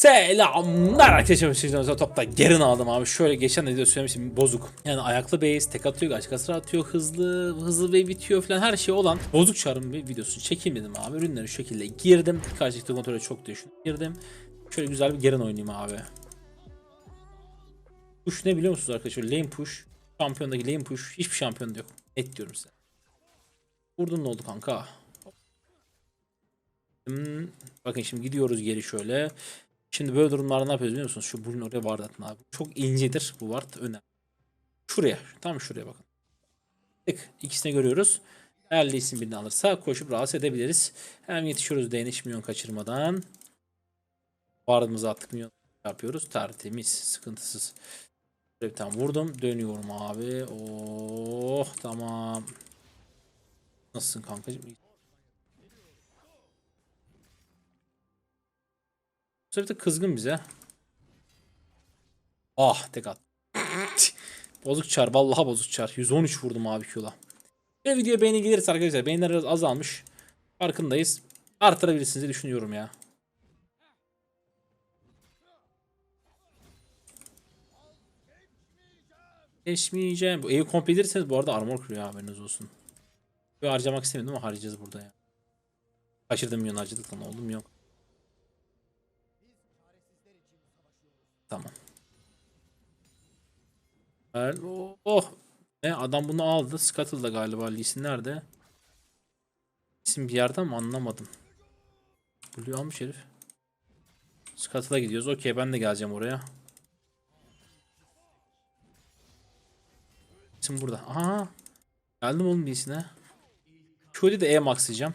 Selamlar arkadaşlar. Sizden topta gerin aldım abi. Şöyle geçen de söylemiştim bozuk. Yani ayaklı base tek atıyor, açık hasar atıyor, hızlı, hızlı ve bitiyor falan her şey olan bozuk çarın bir videosunu çekeyim dedim abi. Ürünleri şu şekilde girdim. Karşılıklı kontrole çok düşün. Girdim. Şöyle güzel bir gerin oynayayım abi. Push ne biliyor musunuz arkadaşlar? Lane push. Şampiyondaki lane push. Hiçbir şampiyonda yok. Et diyorum size. Vurdun ne oldu kanka? Hmm, bakın şimdi gidiyoruz geri şöyle. Şimdi böyle durumlarda ne yapıyoruz biliyor musunuz? Şu bulun oraya ward atın abi. Çok incedir bu ward önemli. Şuraya. Tam şuraya bakın. Tık. ikisini görüyoruz. Eğer isim birini alırsa koşup rahatsız edebiliriz. Hem yetişiyoruz değniş milyon kaçırmadan. Ward'ımızı attık milyon yapıyoruz. Tertemiz. Sıkıntısız. Şöyle bir tane vurdum. Dönüyorum abi. Oh tamam. Nasılsın kankacığım? Bu sefer de kızgın bize. Ah tek at. bozuk çar. Vallahi bozuk çar. 113 vurdum abi Q'la. Ve video beğeni gelirse arkadaşlar. Beğeniler biraz azalmış. Farkındayız. Artırabilirsiniz diye düşünüyorum ya. Geçmeyeceğim. Bu evi komple edirseniz bu arada armor kırıyor haberiniz olsun. Bir harcamak istemedim ama harcayacağız burada ya. Kaçırdım milyon harcadık lan oldum yok. Tamam. Oh, oh. Ne adam bunu aldı. Scuttle'da galiba Lee'sin nerede? İsim bir yerde mi anlamadım. Blue almış herif. Scuttle'a gidiyoruz. Okey ben de geleceğim oraya. İsim burada. Aha. Geldim oğlum Lee'sine. Şöyle de E maxlayacağım.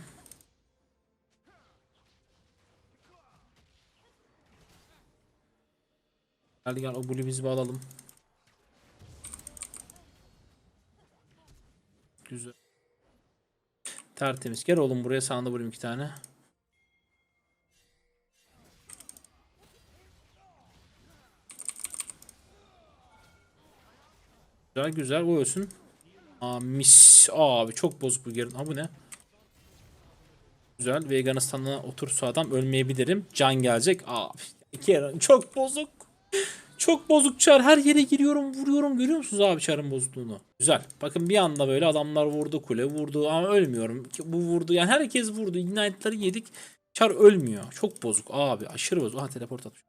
Gel gel o Blue'imizi bir alalım. Güzel. Tertemiz. Gel oğlum buraya sağında vurayım iki tane. Güzel güzel o ölsün. Aa mis. Abi çok bozuk bu gerin. Ha bu ne? Güzel. Veganistan'a otursa adam ölmeyebilirim. Can gelecek. Abi iki yer çok bozuk. Çok bozuk çar. Her yere giriyorum vuruyorum. Görüyor musunuz abi çarın bozukluğunu? Güzel. Bakın bir anda böyle adamlar vurdu kule vurdu ama ölmüyorum. Bu vurdu yani herkes vurdu. Ignite'ları yedik. Çar ölmüyor. Çok bozuk abi. Aşırı bozuk. Aha teleport atmış.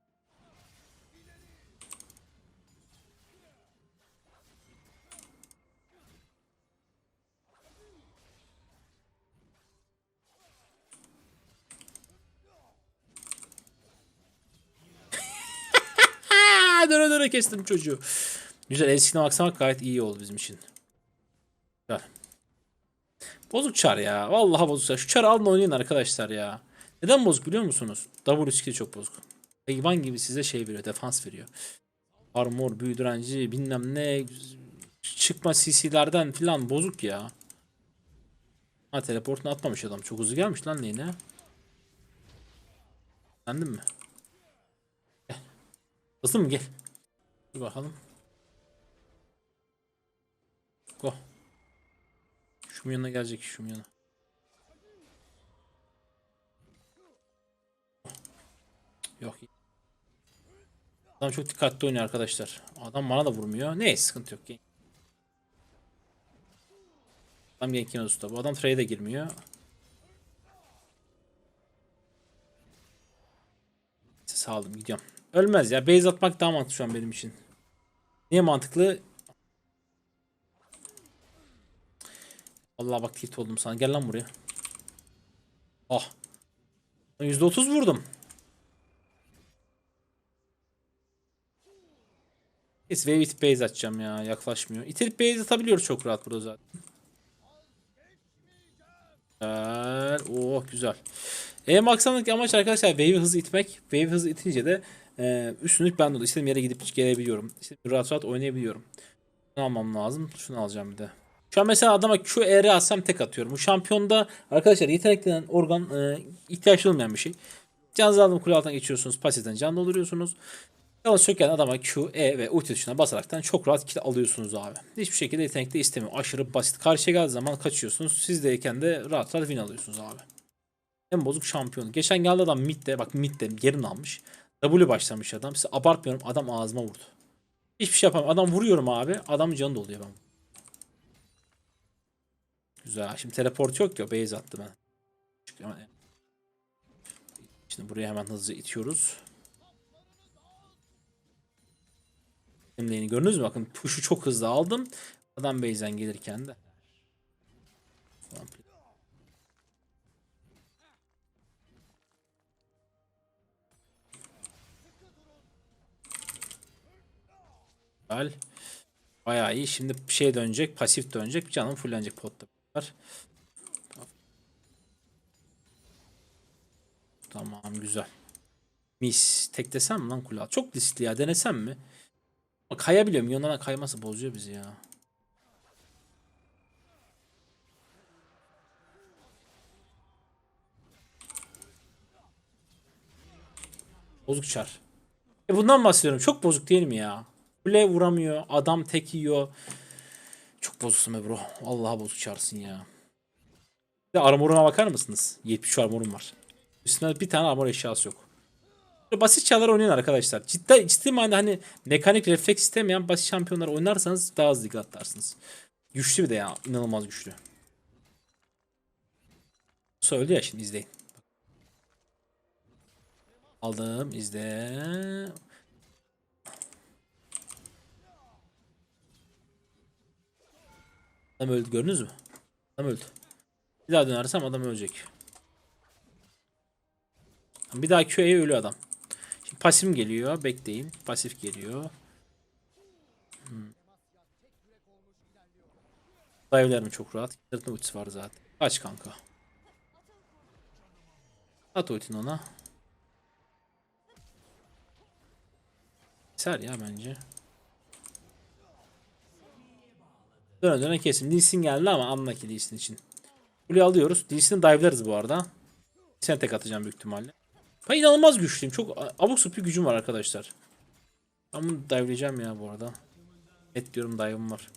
Döne kestim çocuğu. Güzel eskine baksamak gayet iyi oldu bizim için. Güzel. Bozuk çar ya. Vallahi bozuk çar. Şu çarı alın oynayın arkadaşlar ya. Neden bozuk biliyor musunuz? W skill çok bozuk. Hayvan gibi size şey veriyor. Defans veriyor. Armor, büyü direnci, bilmem ne. Çıkma CC'lerden filan bozuk ya. Ha teleportunu atmamış adam. Çok hızlı gelmiş lan neyine. Sendin mi? Hızlı mı gel. Dur bakalım. Go. Şu yanına gelecek şu yana. Yok. Adam çok dikkatli oynuyor arkadaşlar. Adam bana da vurmuyor. Neyse sıkıntı yok. Gank. Adam Genkin usta. Bu adam trade'e girmiyor. Sağ aldım gidiyorum. Ölmez ya. Base atmak daha mantıklı şu an benim için. Niye mantıklı? Allah bak tilt oldum sana. Gel lan buraya. Ah. %30 vurdum. Neyse wave itip base atacağım ya. Yaklaşmıyor. İtilip base atabiliyoruz çok rahat burada zaten. Güzel. Oh güzel. E maksamdaki amaç arkadaşlar wave hızı itmek. Wave hızı itince de e, üstünlük bende oldu. İstediğim yere gidip gelebiliyorum. İstediğim rahat rahat oynayabiliyorum. Şunu almam lazım. Şunu alacağım bir de. Şu an mesela adama Q, E, R atsam tek atıyorum. Bu şampiyonda arkadaşlar yetenek organ e, ihtiyaç olmayan bir şey. Canınızı aldım kule altından geçiyorsunuz. Pasiften can dolduruyorsunuz. Yalnız söken adama Q, E ve ulti tuşuna basaraktan çok rahat kill alıyorsunuz abi. Hiçbir şekilde yetenek de istemiyor. Aşırı basit. Karşıya geldiği zaman kaçıyorsunuz. Sizdeyken de rahat rahat win alıyorsunuz abi. En bozuk şampiyon. Geçen geldi adam midde bak midde yerin almış. W başlamış adam. Size abartmıyorum adam ağzıma vurdu. Hiçbir şey yapamam. Adam vuruyorum abi. Adamın canı doluyor ben. Güzel. Şimdi teleport yok ya. Base attı ben. Hemen- Şimdi buraya hemen hızlı itiyoruz. Şimdi gördünüz mü? Bakın push'u çok hızlı aldım. Adam base'den gelirken de. Güzel. Bayağı iyi. Şimdi şey dönecek. Pasif dönecek. Canım fullenecek potta. Tamam güzel. Mis. Tek desem mi lan kulağı? Çok riskli ya. Denesem mi? Bak kayabiliyorum. Yonana kayması bozuyor bizi ya. Bozuk çar. E bundan bahsediyorum. Çok bozuk değil mi ya? Kule vuramıyor. Adam tek yiyor. Çok bozuksun be bro. Allah'a bozuk çarsın ya. Bir de armoruna bakar mısınız? 73 armorum var. Üstünde bir tane armor eşyası yok. Basit çarlar oynayın arkadaşlar. Ciddi, ciddi manada hani mekanik refleks istemeyen basit şampiyonlar oynarsanız daha hızlı dikkat atlarsınız. Güçlü bir de ya. inanılmaz güçlü. Söyledi ya şimdi izleyin. Aldım izle. Adam öldü gördünüz mü? Adam öldü. Bir daha dönersem adam ölecek. Bir daha Q'ye ölü adam. Şimdi pasif geliyor. Bekleyin. Pasif geliyor. Hmm. Dive'lerim çok rahat. Sırtın ultisi var zaten. Kaç kanka. At ultini ona. Ser ya bence. Döne döne kesin. Lee geldi ama anla ki Lee için. Kuleyi alıyoruz. Lee Sin'i dive'larız bu arada. Sen tek atacağım büyük ihtimalle. Ben inanılmaz güçlüyüm. Çok abuk subuk gücüm var arkadaşlar. Ben bunu dive'layacağım ya bu arada. Et diyorum dive'ım var.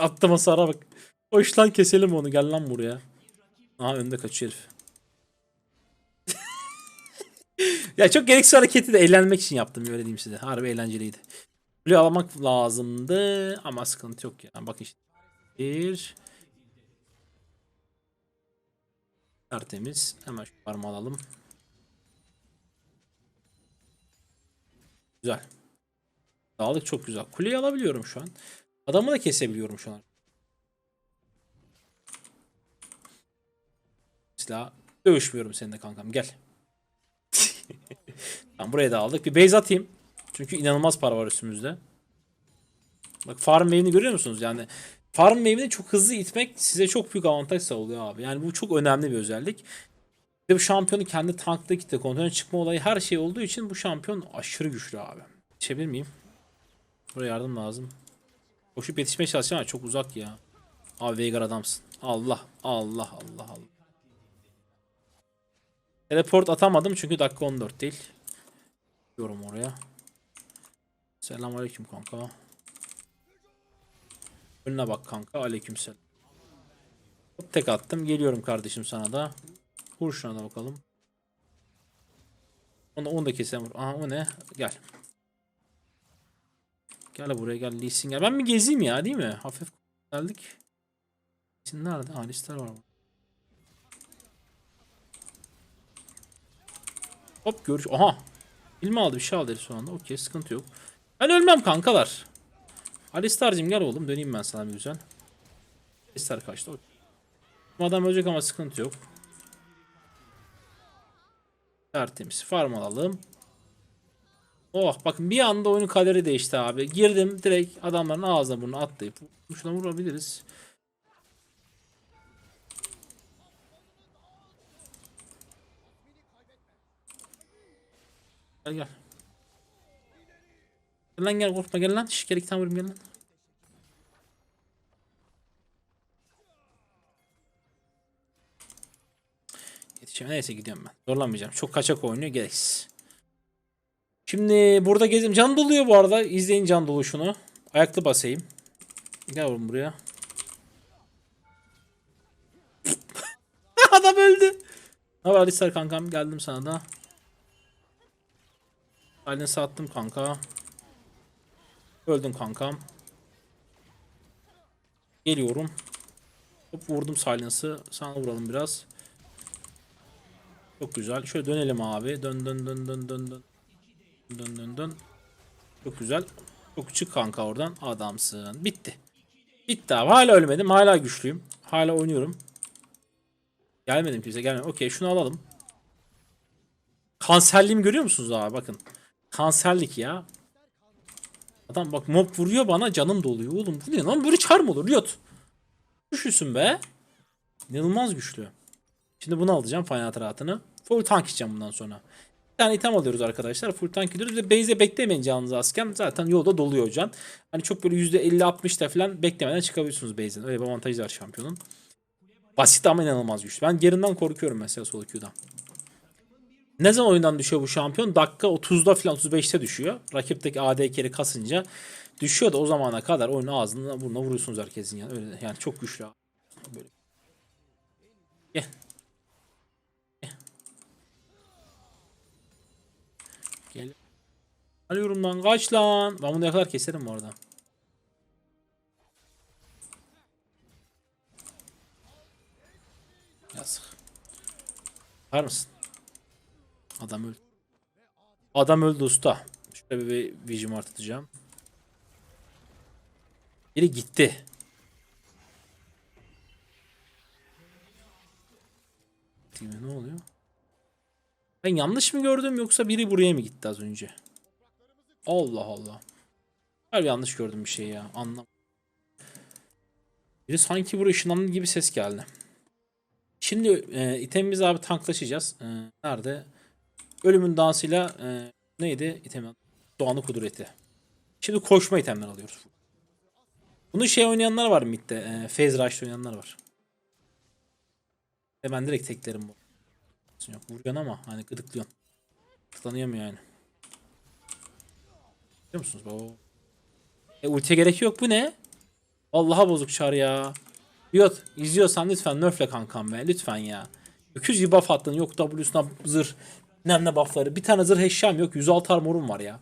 Attım hasara bak. Hoş lan keselim onu. Gel lan buraya. Aha önde kaçıyor herif. Ya çok gereksiz hareketi de eğlenmek için yaptım öyle diyeyim size. Harbi eğlenceliydi. Blue almak lazımdı ama sıkıntı yok ya. Bak işte. Bir. Tertemiz. Hemen şu parmağı alalım. Güzel. Dağlık çok güzel. Kuleyi alabiliyorum şu an. Adamı da kesebiliyorum şu an. Silah dövüşmüyorum seninle kankam gel. Tamam buraya da aldık. Bir base atayım. Çünkü inanılmaz para var üstümüzde. Bak farm wave'ini görüyor musunuz? Yani farm wave'ini çok hızlı itmek size çok büyük avantaj sağlıyor abi. Yani bu çok önemli bir özellik. Bir de bu şampiyonu kendi tankta kitle kontrolüne çıkma olayı her şey olduğu için bu şampiyon aşırı güçlü abi. Yetişebilir miyim? Buraya yardım lazım. Koşup yetişmeye çalışacağım ama çok uzak ya. Abi Veigar adamsın. Allah Allah Allah Allah. Teleport atamadım çünkü dakika 14 değil. Yorum oraya. Selamünaleyküm kanka. Önüne bak kanka. Aleykümselam. Tek attım. Geliyorum kardeşim sana da. Vur şuna da bakalım. Onu, onu da keselim. vur. Aha o ne? Gel. Gel buraya gel. Lee gel. Ben bir gezeyim ya değil mi? Hafif geldik. Lee nerede? Ha listeler var. Hop görüş. Aha. İlmi aldı bir şey aldı son anda. Okey sıkıntı yok. Ben ölmem kankalar. Alistar'cım gel oğlum döneyim ben sana bir güzel. Alistar kaçtı. okey. Bu Adam ölecek ama sıkıntı yok. Tertemiz. Farm alalım. Oh bakın bir anda oyunun kaderi değişti abi. Girdim direkt adamların ağzına bunu atlayıp şuna vurabiliriz. Gel gel. Gel lan gel korkma gel lan. Gel iki vurayım gel lan. Yetişemem. Neyse gidiyorum ben. Zorlanmayacağım. Çok kaçak oynuyor. Gereksiz. Şimdi burada gezim. Can doluyor bu arada. İzleyin can doluşunu. Ayaklı basayım. Gel oğlum buraya. Adam öldü. Ne var Alistar kankam geldim sana da. Halini sattım kanka. Öldüm kankam. Geliyorum. Hop vurdum silence'ı. Sana vuralım biraz. Çok güzel. Şöyle dönelim abi. Dön dön dön dön dön dön. Dön dön dön. Çok güzel. Çok çık kanka oradan. Adamsın. Bitti. Bitti abi. Hala ölmedim. Hala güçlüyüm. Hala oynuyorum. Gelmedim kimse gelmedim. Okey şunu alalım. Kanserliğimi görüyor musunuz abi bakın. Kanserlik ya. Adam bak mob vuruyor bana canım doluyor oğlum. Bu ne lan böyle çar mı olur Riot? Güçlüsün be. İnanılmaz güçlü. Şimdi bunu alacağım final rahatını. Full tank içeceğim bundan sonra. Bir tane item alıyoruz arkadaşlar. Full tank gidiyoruz. Ve base'e beklemeyin canınızı asken. Zaten yolda doluyor can. Hani çok böyle %50-60'da falan beklemeden çıkabiliyorsunuz base'den. Öyle bir avantajı var şampiyonun. Basit ama inanılmaz güçlü. Ben gerinden korkuyorum mesela solo queue'dan. Ne zaman oyundan düşüyor bu şampiyon? Dakika 30'da falan 35'te düşüyor. Rakipteki AD carry kasınca düşüyor da o zamana kadar oyunu ağzına burnuna vuruyorsunuz herkesin yani. Öyle yani çok güçlü. Böyle. Gel. Gel. Gel. Alıyorum lan kaç lan. Ben bunu ne kadar keserim bu arada. Yazık. Var mısın? Adam öldü. Adam öldü usta. Şöyle bir vision artacağım. Biri gitti. Ne oluyor? Ben yanlış mı gördüm yoksa biri buraya mı gitti az önce? Allah Allah. Ben yanlış gördüm bir şey ya. Anlam. Biri sanki buraya ışınlandı gibi ses geldi. Şimdi e, itemimizi abi tanklaşacağız. E, nerede? Ölümün dansıyla e, neydi? İtem Doğanı kudreti. Şimdi koşma itemler alıyoruz. Bunu şey oynayanlar var midde. E, Phase Rush oynayanlar var. Ve ben direkt teklerim bu. Yok vuruyorsun ama hani gıdıklıyorsun. Tıklanıyor mu yani? Biliyor musunuz? Baba? E ultiye gerek yok bu ne? Allah'a bozuk çar ya. Riot izliyorsan lütfen nerfle kankam be lütfen ya. Öküz gibi buff attın yok W'suna zırh bilmem ne buffları. Bir tane zırh eşyam yok 106 armorum var ya.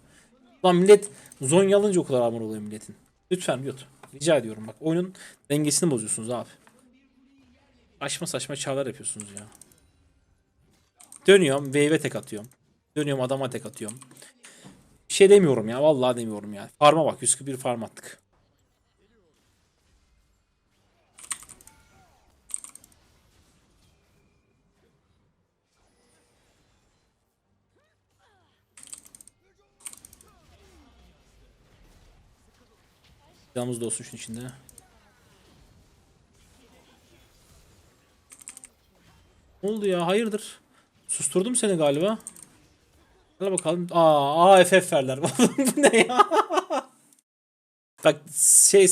Lan millet Zonya alınca o kadar armor oluyor milletin. Lütfen Riot. Rica ediyorum bak oyunun dengesini bozuyorsunuz abi. Saçma saçma çağlar yapıyorsunuz ya. Dönüyorum wave'e tek atıyorum. Dönüyorum adama tek atıyorum. Bir şey demiyorum ya vallahi demiyorum ya. Farma bak 141 farm attık. Canımız da olsun içinde. Ne oldu ya? Hayırdır? Susturdum seni galiba. Hadi bakalım. Aa, AFF verler. Bu ne ya? Bak şey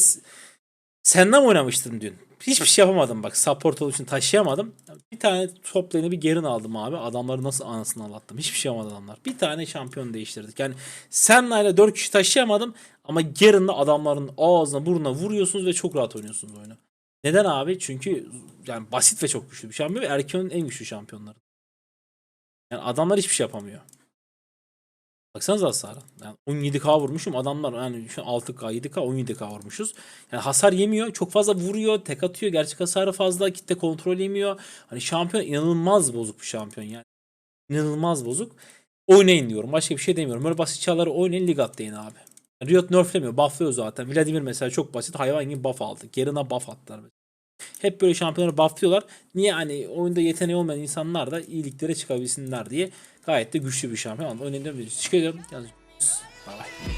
senle mi oynamıştın dün? Hiçbir şey yapamadım bak. Support olduğu için taşıyamadım. Bir tane top bir gerin aldım abi. Adamları nasıl anasını anlattım. Hiçbir şey yapamadı adamlar. Bir tane şampiyon değiştirdik. Yani Senna ile 4 kişi taşıyamadım. Ama Garen'la adamların ağzına burnuna vuruyorsunuz ve çok rahat oynuyorsunuz oyunu. Neden abi? Çünkü yani basit ve çok güçlü bir şampiyon ve Erkeğin en güçlü şampiyonları. Yani adamlar hiçbir şey yapamıyor. Baksanıza hasara. Yani 17k vurmuşum. Adamlar yani şu an 6k, 7k, 17k vurmuşuz. Yani hasar yemiyor. Çok fazla vuruyor. Tek atıyor. Gerçek hasarı fazla. Kitle kontrol yemiyor. Hani şampiyon inanılmaz bozuk bir şampiyon yani. İnanılmaz bozuk. Oynayın diyorum. Başka bir şey demiyorum. Böyle basit çağları oynayın. Lig atlayın abi. Riot nerflemiyor. Bufflıyor zaten. Vladimir mesela çok basit. Hayvan gibi buff aldı. Gerina buff attılar. Hep böyle şampiyonları bufflıyorlar. Niye hani oyunda yeteneği olmayan insanlar da iyiliklere çıkabilsinler diye gayet de güçlü bir şampiyon. Oynayabiliriz. Çıkıyorum. Bye bye.